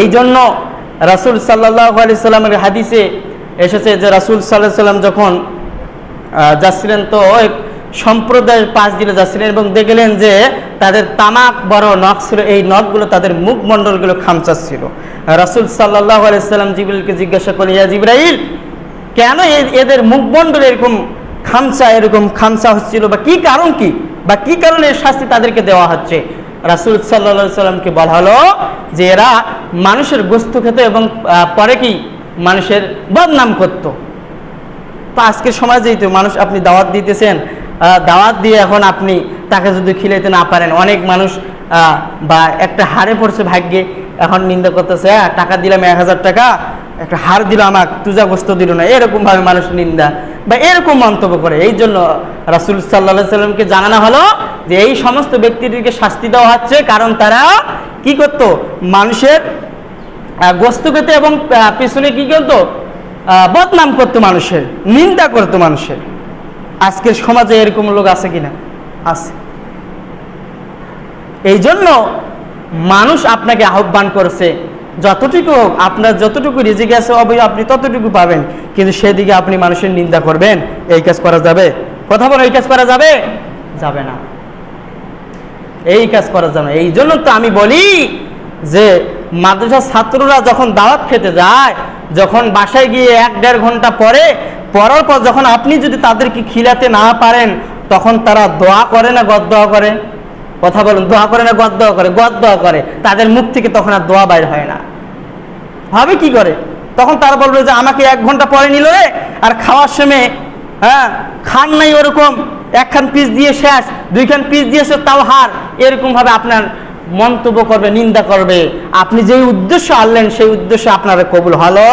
এই জন্য রাসুল সাল্লাহ আলি সাল্লামের হাদিসে এসেছে যে রাসুল সাল্লাহ সাল্লাম যখন যাচ্ছিলেন তো সম্প্রদায়ের পাশ দিলে যাচ্ছিলেন এবং দেখলেন যে তাদের তামাক বড় নখ ছিল, এই নখগুলো তাদের মুখমণ্ডলগুলো খামচাচ্ছিল রাসুল সাল্লাহ আলাইসাল্লাম জিবরাইলকে জিজ্ঞাসা করলেন, ইয়া জিব্রাইল, কেন এদের মুখমণ্ডল এরকম খামচা এরকম খামচা হচ্ছিল বা কি কারণ কি? বা কি কারণে শাস্তি তাদেরকে দেওয়া হচ্ছে? রাসুল সাল্লা সাল্লামকে বলা হলো যে এরা মানুষের গোস্ত খেত এবং পরে কি মানুষের বদনাম করতো। তো আজকের সমাজেই তো মানুষ আপনি দাওয়াত দিতেছেন দাওয়াত দিয়ে এখন আপনি তাকে যদি খিলাইতে না পারেন অনেক মানুষ বা একটা হারে পড়ছে ভাগ্যে এখন নিন্দা করতেছে "হ্যাঁ, টাকা দিলাম এক হাজার টাকা একটা হার দিল আমাক তুজা গোস্ত দিল না। এরকমভাবে মানুষ নিন্দা বা এরকম মন্তব্য করে। এই জন্য রাসুল সাল্লাহ সাল্লামকে জানানো হলো যে এই সমস্ত ব্যক্তিদেরকে শাস্তি দেওয়া হচ্ছে কারণ তারা কি করতো? মানুষের গোস্ত খেতে এবং পিছনে কি করতো? বদনাম করতো মানুষের, নিন্দা করতো মানুষের। আজকের সমাজে এরকম লোক আছে কিনা? আছে। এই জন্য মানুষ আপনাকে আহ্বান করছে, যতটুকু হোক, আপনার যতটুকু রিজিক আছে অবশ্যই আপনি ততটুকু পাবেন, কিন্তু সেদিকে আপনি মানুষের নিন্দা করবেন, এই কাজ করা যাবে। কথা বলো, এই কাজ করা যাবে? যাবে না। এই কাজ করা যাবে এই জন্য তো আমি বলি যে, মাদ্রাসার ছাত্ররা যখন দাওয়াত খেতে যায়, যখন বাসায় গিয়ে এক দেড় ঘণ্টা পরে পরার পর যখন আপনি যদি তাদেরকে খিলাতে না পারেন, তখন তারা দোয়া করে না গদ দোয়া করে? কথা বলুন, দোয়া করে না গদ দোয়া করে? গদ দোয়া করে। তাদের মুখ থেকে তখন আর দোয়া বাইর হয় না। হবে কি করে? তখন তারা বলবে যে, আমাকে এক ঘণ্টা পরে নিল রে, আর খাওয়ার সময় হ্যাঁ খান নাই ওরকম। একখান পিস দিয়ে শেষ, দুইখান পিস দিয়েছে তাও হার। এরকম ভাবে আপনার মন্তব্য করবে, নিন্দা করবে। আপনি যেই উদ্দেশ্য আনলেন, সেই উদ্দেশ্য আপনার কবুল হলো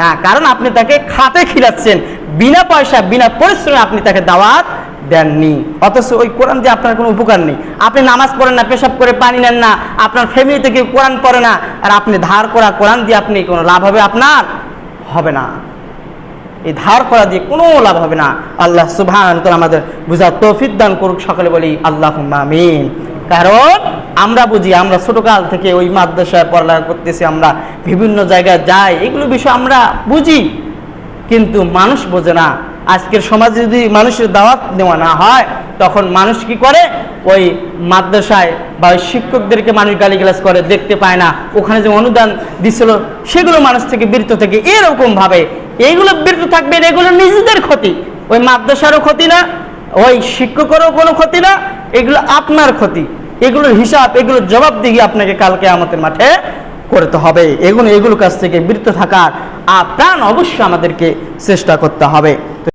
না। কারণ আপনি তাকে খাতে খিলাচ্ছেন। বিনা পয়সা, বিনা পরিশ্রমে আপনি তাকে দাওয়াত দেননি। অথচ ওই কোরআন দিয়ে আপনার কোনো উপকার নেই। আপনি নামাজ পড়েন না, পেশাব করে পানি নেন না, আপনার ফ্যামিলিতে কেউ কোরআন পড়ে না, আর আপনি ধার করা কোরআন দিয়ে আপনি কোনো লাভ হবে, আপনার হবে না। এই ধার করা দিয়ে কোনো লাভ হবে না। আল্লাহ সুবহান তোর আমাদের বুঝার তৌফিক দান করুক, সকলে বলি আল্লাহ আমিন। কারণ আমরা বুঝি, আমরা ছোটকাল থেকে ওই মাদ্রাসায় পড়ালেখা করতেছি, আমরা বিভিন্ন জায়গায় যাই, এগুলো বিষয় আমরা বুঝি। কিন্তু মানুষ বোঝে না। আজকের সমাজে যদি মানুষের দাওয়াত নেওয়া না হয় তখন মানুষ কি করে? ওই মাদ্রাসায় বা ওই শিক্ষকদেরকে মানুষ গালিগালাজ করে, দেখতে পায় না। ওখানে যে অনুদান দিছিল, সেগুলো মানুষ থেকে বিরত থেকে। এরকম ভাবে এইগুলো বিরত থাকবে, এগুলো নিজেদের ক্ষতি। ওই মাদ্রাসারও ক্ষতি না, ওই শিক্ষকেরও কোনো ক্ষতি না, এগুলো আপনার ক্ষতি। এগুলোর হিসাব, এগুলোর জবাবদিহি আপনাকে কালকে আমাদের মাঠে করতে হবে। এগুলো এগুলো কাছ থেকে বিরত থাকার আর প্রাণ অবশ্যই আমাদেরকে চেষ্টা করতে হবে।